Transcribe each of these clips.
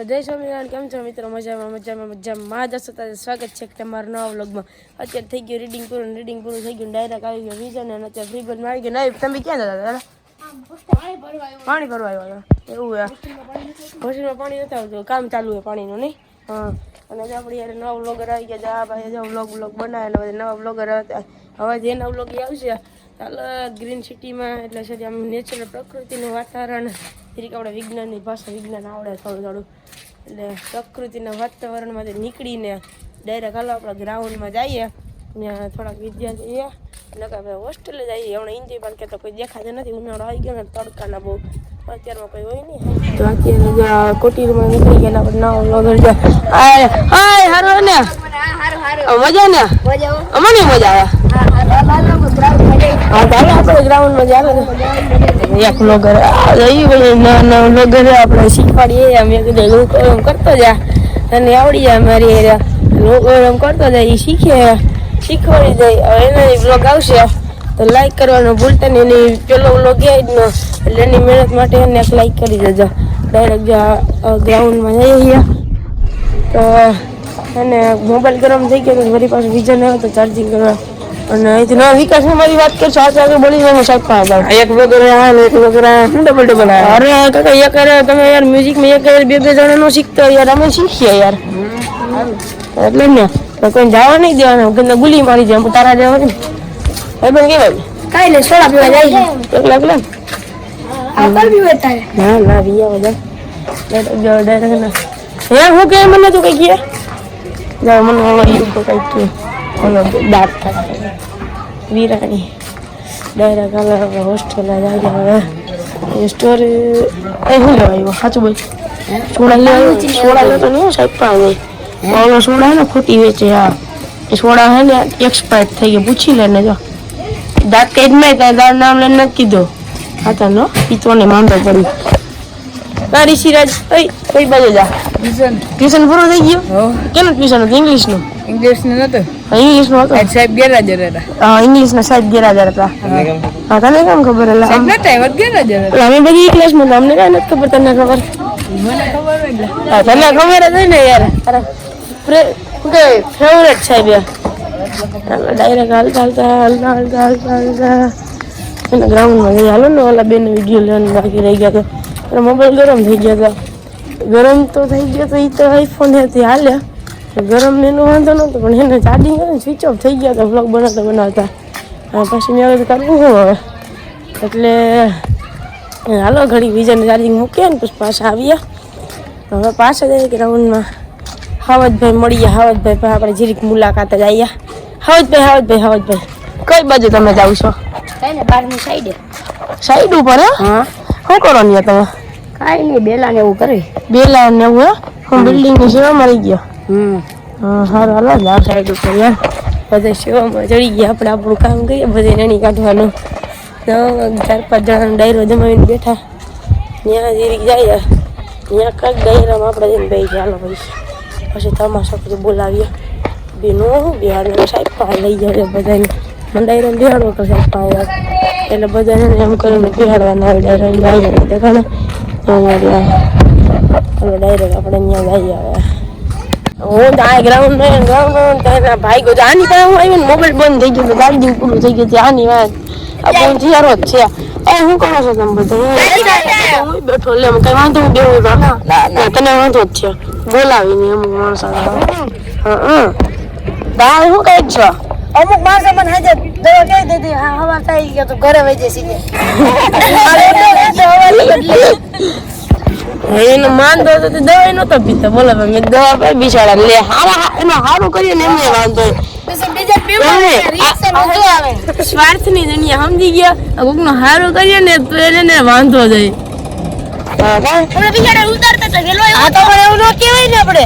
જય સ્વામિનારાયણ, કેમ છો મિત્રો? મજામાં મજામાં મજામાં. જશો તારે સ્વાગત છે તમારા નવા વ્લોગમાં. અત્યારે થઈ ગયું રીડિંગ પૂરું રીડિંગ પૂરું થઈ ગયું ડાયરેક્ટ આવી ગયો અને અત્યારે ફ્રી બર્ડ આવી ગયો. તમે ક્યાં જતા દાદા પાણી ભરવા એવું હે પાણી નથી આવતું. કામ ચાલુ હોય પાણીનું, નહીં? હા. અને જો આપણે યાર નવા વ્લોગર આવી ગયા આ ભાઈ જો બ્લોગ વ્લોગ બનાવેલા બધા નવા બ્લોગર હવે જે નવા બ્લોગ આવશે ચાલો ગ્રીન સિટીમાં એટલે છે આમ નેચરલ પ્રકૃતિનું વાતાવરણ. જરીક આપણે વિજ્ઞાનની ભાષા વિજ્ઞાન આવડે થોડું થોડું. એટલે પ્રકૃતિના વાતાવરણમાંથી નીકળીને ડાયરેક્ટ હાલો આપણે ગ્રાઉન્ડમાં જઈએ. ત્યાં થોડાક વિદ્યાર્થી અને આપણે હોસ્ટેલે જઈએ. હમણાં હિન્દી પણ કહેતો તો કોઈ દેખાતું નથી. ઉનાળો આવી ગયો ને તડકાના બહુ. અત્યારમાં કોઈ હોય નહીં. તો અત્યારે કોટીરમાં નીકળી ગયા આપણે નવો વગર જો આય હાય હારો ને. મજા ને? અમને મજા આવે. હા, ચાલો આપણે ગ્રાઉન્ડમાં જ આવે ને એક વ્લોગર જઈ ભાઈ નવા વ્લોગર આપણે શીખવાડીએ, અમે કીધું લોકો એમ કરતો જા. તને આવડી મારી એરિયા લોકો એમ કરતો જાય એ શીખે, શીખવાડી જાય હવે એના વ્લોગ આવશે. તો લાઈક કરવાનું ભૂલતા નહીં. એની પેલો વ્લોગ જ નો. એટલે એની મહેનત માટે એને એક લાઈક કરી દેજો. ડાયરેક્ટ જો ગ્રાઉન્ડમાં જઈએ તો અને મોબાઈલ ગરમ થઈ ગયો તો મારી પાસે વિઝન આવ્યો તો ચાર્જિંગ કરવા. અને અહીંથી વિકાસ મારી વાત કરશો આ આગળ બોલી જાય સાહેબ પાસે જાવ એક વગર આ ને એક વગર આ શું ડબલ ડબલ આ અરે કાકા એક અરે તમે યાર મ્યુઝિકમાં એક બે બે જણા નો શીખતો યાર અમે શીખ્યા યાર. એટલે ને તો કોઈ જવા નહીં દેવાનું કે ગુલી મારી જાય તારા જવાની એ પણ કેવાય કાઈ ને સોડા પીવા જાય એકલા એકલા? આપણ પીવે તારે. ના ના વિયા બધા ડાયરેક્ટ ના. હે હું કે મને તું કઈ ગયા જાવ મને હવે તો કઈ કે ઓલો દાંત થાય. વીરાણી ડાયરા હાલ હવે હોસ્ટેલ જાય હવે સ્ટોરી એ હું લેવા આવ્યો સાચું બોલ સોડા લેવા સોડા લેતો નહીં સાહેબ પાસે ઓલો સોડા હે ને ખોટી વેચે હા એ સોડા હે ને એક્સપાયર થઈ ગયો પૂછી લે ને જો દાંત કઈ જ મેં દાંત નામ લઈને નથી કીધું હા તો નો પીતો ને માંદો પડી તારી સિરાજ ઓય કઈ બાજુ જા ટ્યુશન ટ્યુશન પૂરું થઈ ગયું કેનું ટ્યુશન હતું ઇંગ્લિશનું ઇંગ્લિશનું નતું હતું. સાહેબ ગેરહાજર હતા. હા ઇંગ્લિશના સાહેબ ગેરહાજર હતા. હા. તને કેમ ખબર એટલે સાહેબ ગેરહાજર હતા. અમે બધી ક્લાસમાં અમને કાંઈ નથી ખબર તને ખબર? મને ખબર એટલે. તને ખબર જ ને યાર. અરે શું ફેવરેટ સાહેબ યાર. ડાયરેક્ટ હાલતા હાલતા હાલતા હાલતા હાલતા હાલતા. એના ગ્રાઉન્ડમાં હાલો ને ઓલા બેન વીડિયો લેવાનું બાકી રહી ગયા તો મોબાઈલ ગરમ થઈ ગયા હતા. ગરમ તો થઈ ગયો તો એ તો આઈફોન હતી. હાલે. તો ગરમ ને એનો વાંધો નહોતો પણ એને ચાર્જિંગ કરીને સ્વિચ ઓફ થઈ ગયા હતા બ્લોગ બનાવતા બનાવતા. પછી મેં હવે કરવું હું હવે? એટલે હાલો ઘડી બીજાને ચાર્જિંગ મૂકીએ ને પછી પાછા આવ્યા હવે પાછા જઈએ ગ્રાઉન્ડમાં હાવજભાઈ મળીએ હાવજભાઈ ભાઈ આપણે જીરીક મુલાકાત જ આવ્યા હાવજભાઈ હાવજભાઈ હાવજભાઈ કઈ બાજુ તમે જાવ છો? કાઈને બારની સાઈડે સાઈડ ઉપર હે? હા. શું કરો ને તમે? કાઈ નહીં બેલા ને એવું કરે. બેલા ને એવું હે? હું બિલ્ડિંગની સેવા મળી ગયો. સારું હાલો જ આ સાઈડ ઉપર બધા સેવામાં ચડી ગયા. આપણે આપણું કામ કરીએ, બધે નાની કાઢવાનું. ચાર પાંચ જણાનો ડાયરો જમાવીને બેઠા. ત્યાં જીરી જાય. ત્યાં કાંઈક ડાયરામાં આપણે જઈને બેસી ચાલો પછી પછી તમાશો બધું બોલાવીએ. બેનો બિહારનો સાહેબ પાસે લઈ જાય બધાને. મને ડાયરો બિહાડવો તો સાહેબ પાસે એટલે બધાને એમ કરીને બિહાડવાના આવે ડાયરો જાય દેખાડે અમારે ડાયરેક્ટ આપણે અહીંયા જઈ હવે. હું તો આ ગ્રાઉન્ડ ગ્રાઉન્ડ તેના ભાઈ ગયો આની પાસે હું આવ્યો મોબાઈલ બંધ થઈ ગયો ગાડી પૂરું થઈ ગયું આની વાત. આ બહુ થિયારો જ છે. એ હું કરો છો તમે બધા? હું બેઠો લે કઈ વાંધો હું તો ના તને વાંધો જ છે. બોલાવીને અમુક માણસો હા હા. દાળ શું કઈ છો? અમુક માણસો મને હાજર દવા કહી દીધી? હા હવા થઈ ગયા તો ઘરે વહી જશે એને માનતો હતો તો દવાઈ નતો પીતો. બોલો મેં દવા પાઈ બિચારા લે. હારા એનો હારું કરીએ ને એમને વાંધો સ્વાર્થની દુનિયા સમજી ગયા. કોક નો હારો કરીએ ને તો એને વાંધો જાય. આ તો એવું ન કહેવાય ને આપણે.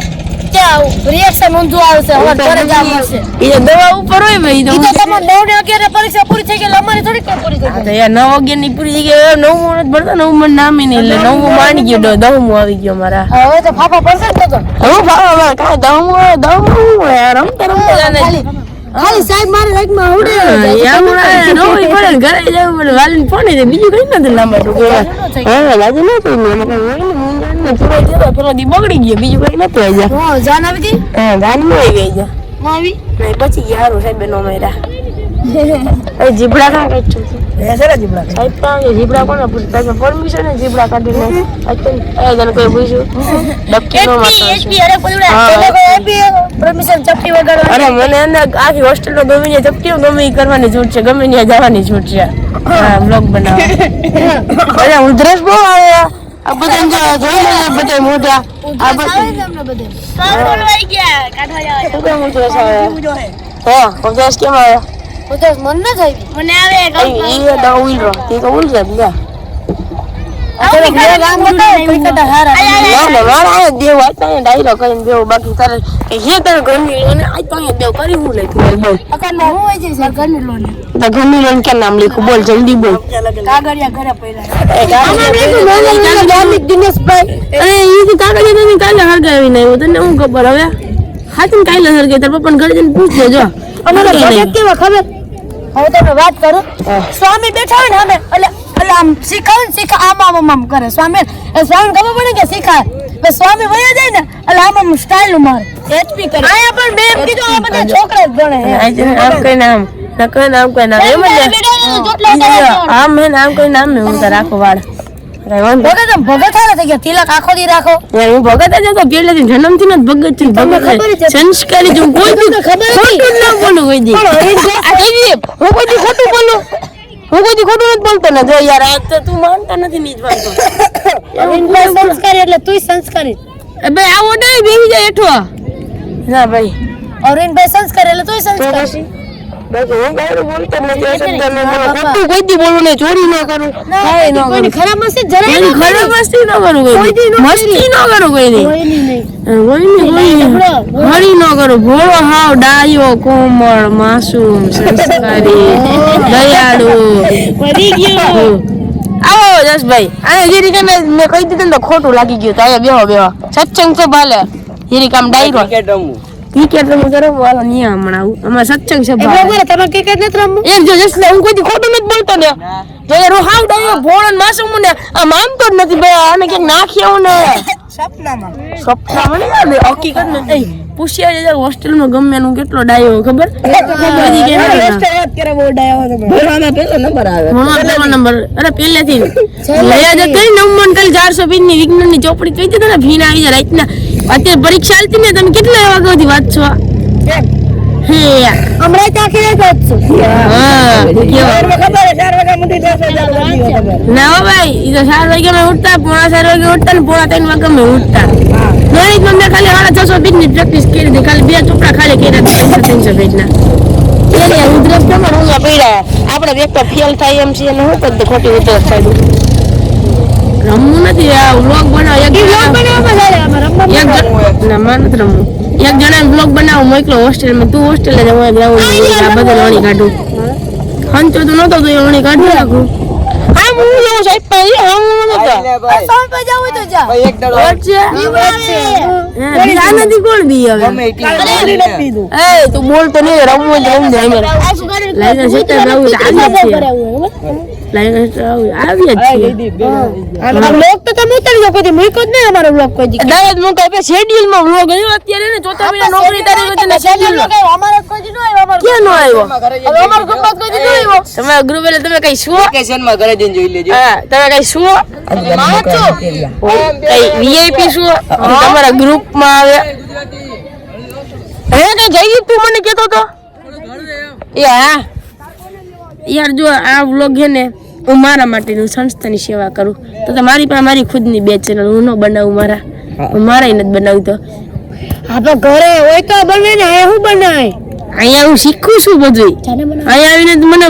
ત્યાં રિએક્શન ઊંધું આવશે હવે ઘરે જવા મળશે એ દવા ઉપર હોય ભાઈ તો તમારે નવ ને અગિયાર પરીક્ષા પૂરી થઈ ગઈ અમારી થોડી કઈ પૂરી થઈ તો નવ અગિયારની પૂરી થઈ ગઈ નવમું નથી ભણતો નવમું નામ નહીં એટલે નવમું માણી ગયો દવમું આવી ગયો મારા. હવે તો ફાફા પડશે ને તો હું ભાવ મારે કાંઈ દવમું હોય દવમું યાર રમતા રમતા ખાલી ખાલી સાહેબ મારે લાઈકમાં આવડે પડે ઘરે જવું પડે. વાલીને ફોન બીજું કઈ નથી લાંબા ટૂંકા. હા લાગે ન કઈ હોય ને ને થોડો થયો પેલો દી બગડી ગયો બીજું કઈ નતું આવી હું જાન આવી હતી? હા ગાનમાં આવી ગઈ આવી? નહીં પછી ગયા હારું સાહેબ નો મેરા એ જીબડા કાં છું સાહેબ પાસે જીબડા કોને પૂછ્યું સાહેબ પરમિશન જીબડા કાઢીને? અત્યારે તને કોઈ પૂછ્યું? ડબકી નો મારતો એચપી અરે કોઈ હા. કોઈ એપી. પરમિશન ચપટી વગાડવા અરે મને અંદર આખી હોસ્ટેલ ગમે ચપટીઓ ગમે ઈ કરવાની છૂટ છે ગમે ત્યાં જવાની છૂટ છે. હા બ્લોગ બનાવવા. અરે ઉધરસ બહુ આવે આ બધા જો જોઈ લે બધા મોઢા. આ બધા બધે. હા. ઉધરસ કેમ આવે? ઉધરસ મન ના થાય મને આવે ઈ ઈ રો તે તો ઉઈલ છે લ્યા. ઘરની હું હું લોન તો ઘરની લોન કે નામ લીખું બોલ જલ્દી બોલ. કાગળિયા ઘરે પડ્યા એ ગાડી દિનેશભાઈ. અરે ઈ તો કાગળ તમે કાલે હરગાવી ને આવ્યો તને હું ખબર હવે? હાથીને કાલે હરગાવી તાર પપ્પા ઘરે જઈને પૂછ લેજો અમારા કેવા ખબર? હવે તમે વાત કરો. સ્વામી બેઠા હોય ને અમે એટલે એટલે આમ શીખાવે ને શીખા આમ આમ આમ કરે. સ્વામી એ સ્વામી ખબર પડે કે શીખાય. સ્વામી વયા જાય ને એટલે આમ આમ સ્ટાઇલ મારે. એચપી કરે. અહીંયા પણ મેં એમ કીધું આ બધા છોકરા જ ભણે. આમ કઈ નામ નકર નામ કોઈ નામ એમ જ આમ હે નામ કોઈ નામ ને હું તો રાખો વાળ. ભગત ભગત હારા થઈ ગયા. તિલક આખો દી રાખો. હું ભગત જ હતો ભગત છું ભગત સંસ્કારી છું કોઈ ખબર ખોટું ના બોલું કઈ દી. હું કોઈ ખોટું બોલું. હું કોઈ ખોટું નથી બોલતો ને. જો યાર આ તો તું માનતો નથી ની જ સંસ્કારી એટલે તું સંસ્કારી. ભાઈ આવો નહીં બેહી જાય એઠો ના ભાઈ. અરવિંદભાઈ સંસ્કારી એટલે તુંય તો સંસ્કારી. કોમળ માસુમ સંસ્કારી દયાળુ. આવો જસભાઈ. આને હિરિકા મેં મેં કહી દીધું ને તો ખોટું લાગી ગયું તો અહીંયા બેહો બેહો. સત્સંગ છે ભાલે. હિરિકામ ડાયરો. ક્રિકેટ કે તમે કરો હાલો ની હમણાં આવું. અમારે સત્સંગ છે બોલો, તમે ક્રિકેટ નથી રમવું? એમ જો જસલે હું કોઈ દી ખોટું નથી બોલતો ને. જો યાર હું હાવ ડાયો ભોળો ને માસૂમ ને આ માનતો તો નથી બે આને કે નાખ્યો ને. સપનામાં. સપનામાં ને આવે હકીકત ને એ પૂછ્યા છે હોસ્ટેલમાં ગમે એનું કેટલો ડાયો ખબર? બધી કે ભણવામાં પેલો નંબર અરે પહેલેથી. લયા જતો ને નવમન કાલ ચારસો પીનની વિજ્ઞાનની ચોપડી કહી દીધા ને ભીના આવી જાય રાતના. અત્યારે પરીક્ષા આલતી ને તમે કેટલા એવા સુધી વાંચો હે. હમણાં ત્યાં ખેલ જ છું હા કેવા? ના ભાઈ ઈ તો ચાર વાગે મેં ઉઠતા પોણા ચાર વાગે ઉઠતા ને પોણા ત્રણ વાગે મેં ઉઠતા. ગણિત મેં ખાલી સાડા છસો બીજની પ્રેક્ટિસ કરી હતી ખાલી બે ચોપડા ખાલી કર્યા ત્રણસો ત્રણસો ના ઉધરસ કેમ પડ્યા. આપણે વ્યક્તિ ફેલ થાય એમ છે એને શું ખોટી ઉધરસ થાય રમવું નથી આ વ્લોગ બનાવ. એક એક જણ- ના મારે રમવું. એક જણા વ્લોગ બનાવો મોકલો હોસ્ટેલમાં. તું હોસ્ટેલ જ હું ગ્રાઉન્ડ આ બધા લોણી કાઢું. હંચો તો નતો તો એ લોણી કાઢી નાખું. હું સાહેબ હું નતો સોન પર જવું તો જા. વચ્ચે? હે, બી આ નથી કોણ બી હવે? એ તું બોલતો નહીં રમવું જ. રમજે અમે લાઈન સેટર આવું જ છે. તો તમે ઉતારી શકો છો મૂક્યો જ નહીં અમારો કોઈ દી. શેડ્યુલમાં વ્લોગ આવ્યો અત્યારે ને ચોથા મહિના નોકરી તારી વચ્ચે ને શેડ્યુલ અમારો કોઈ દી ન આવ્યો ક્યાં નો આવ્યો? હવે અમારો ગમત કોઈ દી ન આવ્યો. તમે ગ્રુપ એટલે તમે કઈ શું વેકેશનમાં ઘરે જઈને જોઈ લેજો. હા તમે કઈ શું કઈ વીઆઈપી શું તમારા ગ્રુપમાં આવે. હે કઈ જઈ તું મને કેતો તો? એ હા. યાર જો આ વ્લોગ છે ને હું મારા માટેનું સંસ્થાની સેવા કરું. તો તો મારી પાસે મારી ખુદની બે ચેનલ હું ન બનાવું મારા. હું. મારા નથી તો આપણે ઘરે હોય તો બને ને એ હું બનાય? અહીંયા હું શીખું છું બધું અહીંયા આવીને તો મને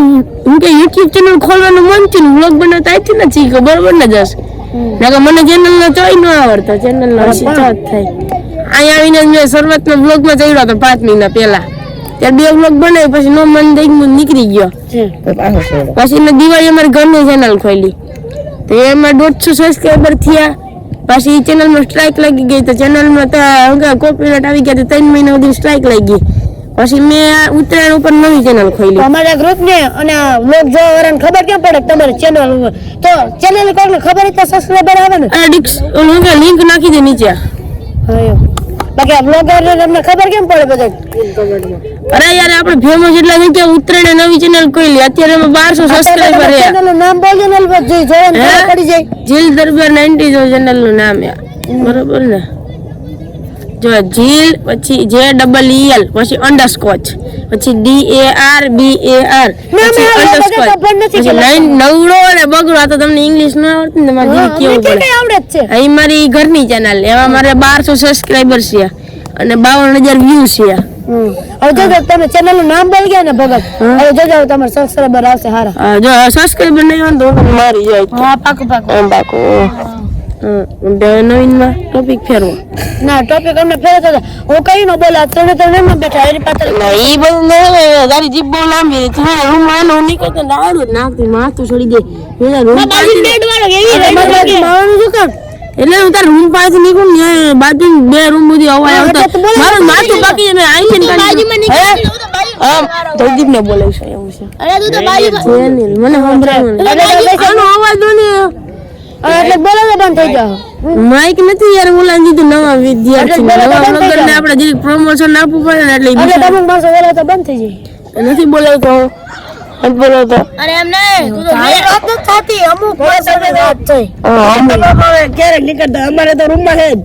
હું કે યુટ્યુબ ચેનલ ખોલવાનું મન થયું વ્લોગ બનાવતા આવી ને શીખો બરોબર ને જશ. નકર મને ચેનલ નો ચોય ન આવડતો ચેનલ નો શીખવા થાય. અહીંયા આવીને મેં શરૂઆતનો વ્લોગમાં ચડ્યો હતો પાંચ મહિના પહેલા. ત્યારે બે વ્લોગ બનાવી પછી નો મન દઈ નીકળી ગયો. પછી મેં દિવાળી અમારે ઘરની ચેનલ ખોલી. તો એમાં દોઢસો સબસ્ક્રાઈબર થયા. પછી ચેનલમાં સ્ટ્રાઇક લાગી ગઈ. તો ચેનલમાં તો કોપીરાઇટ આવી ગયા. તો ત્રણ મહિના સુધી સ્ટ્રાઇક લાગી પછી મેં ઉત્તરાયણ ઉપર નવી ચેનલ ખોલી. અમારા ગ્રુપ ને અને લોક જોવા વાળાને ખબર કેમ પડે તમારી ચેનલ તો ચેનલ કોઈને ખબર તો સબસ્ક્રાઈબર આવે ને. ડિક્સ લિંક નાખી દે નીચે. હા બાકી આ બ્લોગર તમને ખબર કેમ પડે બધા? અરે યાર આપણે ફેમસ એટલા થઈ ગયા ઉત્તરાયણ નવી ચેનલ ખોલી. અત્યારે અમે બારસો સબસ્ક્રાઈબર ચેનલનું નામ બોલજો ને જોઈ જોવાનું પડી જાય. જીલ દરબાર નાઇન્ટી જો ચેનલનું નામ યાર. બરોબર ને? જો જીલ પછી જે ડબલ એલ પછી અંડરસ્કોચ પછી D A R B A R પછી અંડરસ્કોચ પછી લાઈન નવડો અને બગડો આ તો તમને ઇંગ્લિશ ન આવડતું ને તમારે કેવું પડે. અહીં મારી ઘરની ચેનલ એમાં મારે બારસો સબસ્ક્રાઈબર છે. અને બાવન હજાર વ્યૂ છે. હવે જોજો તમે ચેનલનું નામ બોલ ગયા ને ભગત. હવે જોજો તમારે સબસ્ક્રાઈબર આવશે હારા. જો સબસ્ક્રાઈબર નહીં હોય તો મારી જાય. હા પાકું પાકું. બાકો નવીનમાં ટોપિક ફેરવો. ના ટોપિક અમને ફેર થતો હું કઈ નો બોલા ત્રણે ત્રણે માં બેઠા એની પાછળ. ના બધું તારી જીભ બહુ લાંબી છે. રૂમમાં હું નીકળતો જ નાખતી માથું છોડી દે. એટલે રૂમ મારવાનું શું કામ? એટલે હું તાર રૂમ પાસે નીકળું ને બાજુ બે રૂમ સુધી અવાજ આવતા. મારું માથું બાકી અને આઈ છે આમ જયદીપ ને બોલે છે એવું છે. અરે તું તો બાજુ મને સંભળાયું. આનો અવાજ જો ને એટલે બોલો બંધ થઈ માઇક નથી યાર બોલાવી દીધું નવા વિદ્યાર્થી નવા વગર ને આપણે જે પ્રમોશન આપવું પડે ને એટલે એટલે તમે માણસો બોલો તો બંધ થઈ જાય. નથી બોલાવતો. હું. નથી બોલાવતો. અરે એમ નહીં તો વાત નથી થતી અમુક વાત થઈ. ક્યારેક નીકળતા? અમારે તો રૂમમાં છે અરે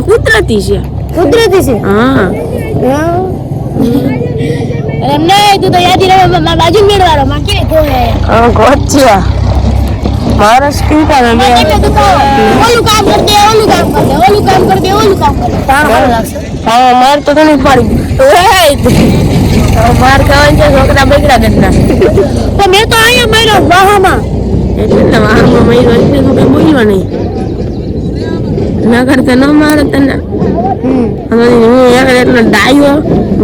કુદરતી છે. કુદરતી છે? હા. એમ નહીં તું તો યાદી રહે બાજુ મેળવાળો માં કે હા ગોચ્યા મારા ને ઓલું કામ કર દે ઓલું કામ કર દે ઓલું કામ કર દે ઓલું કામ કર દે. હા માર તો ઘણી પાડી માર ખાવાની છે છોકરા બગડા ગટના તો મેં તો અહીંયા માર્યો વાહામાં. એટલે ને વાહમાં મહિનો એટલે તો કઈ બોલ્યો નહીં. ના કરતા ન મારે તને. હું આગળ એટલો ડાયો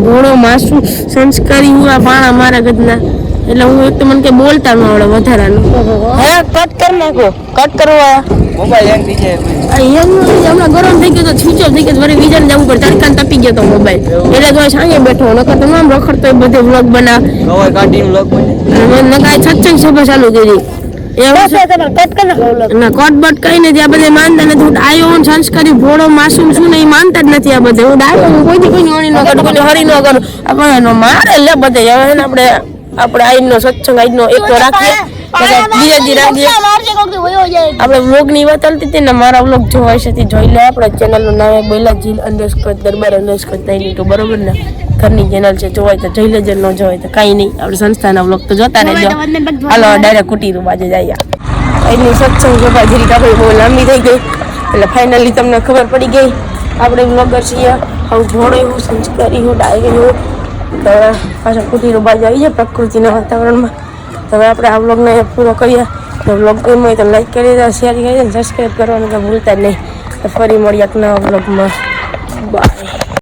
ઘોડો માસુ સંસ્કારી હું આ પાણા મારા ગદના એટલે હું એક તો મને કે બોલતા ન આવડે વધારાનું. હે કટ કર નાખો. કટ કરવા મોબાઈલ હેંગ થઈ જાય આ યંગ હમણાં ગરમ થઈ ગયો તો સ્વિચ ઓફ થઈ ગયો તો વળી બીજાને જવું પડે. તડકાને તપી ગયો તો મોબાઈલ એટલે તો સાંજે બેઠો. નકર તો રખડતો બધે વ્લોગ બના કવર કાઢીને વ્લોગ બને નકાય સત્સંગ સભા ચાલુ કરી. એવું છે તમારે કટ કરી નાખો ઓલો ના કોટ બટ કઈ નથી. આ બધે માનતા નથી. હું ડાયો સંસ્કારી ભોળો માસૂમ છું ને માનતા જ નથી આ બધે હું કોઈ કોઈ ઓણી ન કરું હરી ન કરું. એનો મારે લે બધે હવે આપણે આપણે આઈનો સત્સંગ આઈનો એકલો રાખીએ. બીજા દી રાખીએ. આપણે વાત ચાલતી હતી ને મારા વ્લોગ જોવા છે તે જોઈ લે આપણે ચેનલનું નામ બોલા Jeel underscore Darbar underscore ninety two બરોબર ને? ઘરની ચેનલ છે જોવાય તો જોઈ લેજો ન જોવાય તો કાંઈ નહીં. આપણે સંસ્થાના વ્લોગ તો જોતા રહેજો. હાલો ડાયરેક્ટ કુટીર બાજુ જઈએ. એની સત્સંગ સભા જરીક આપણે બહુ લાંબી થઈ ગઈ. એટલે ફાઇનલી તમને ખબર પડી ગઈ. આપણે વ્લોગર છીએ. હું જોડે સંસ્કારી હું ડાયરી હું. તો હવે પાછા કુટીર બાજુ આવી જાય પ્રકૃતિના વાતાવરણમાં. તો હવે આપણે આ બ્લોગને પૂરો કરીએ. તો વ્લોગ ગમ્યો હોય તો લાઈક કરી દો શેર કરી દો સબસ્ક્રાઈબ કરવાનું તો ભૂલતા જ નહીં. તો ફરી મળીએ એક નવા બ્લોગમાં બાય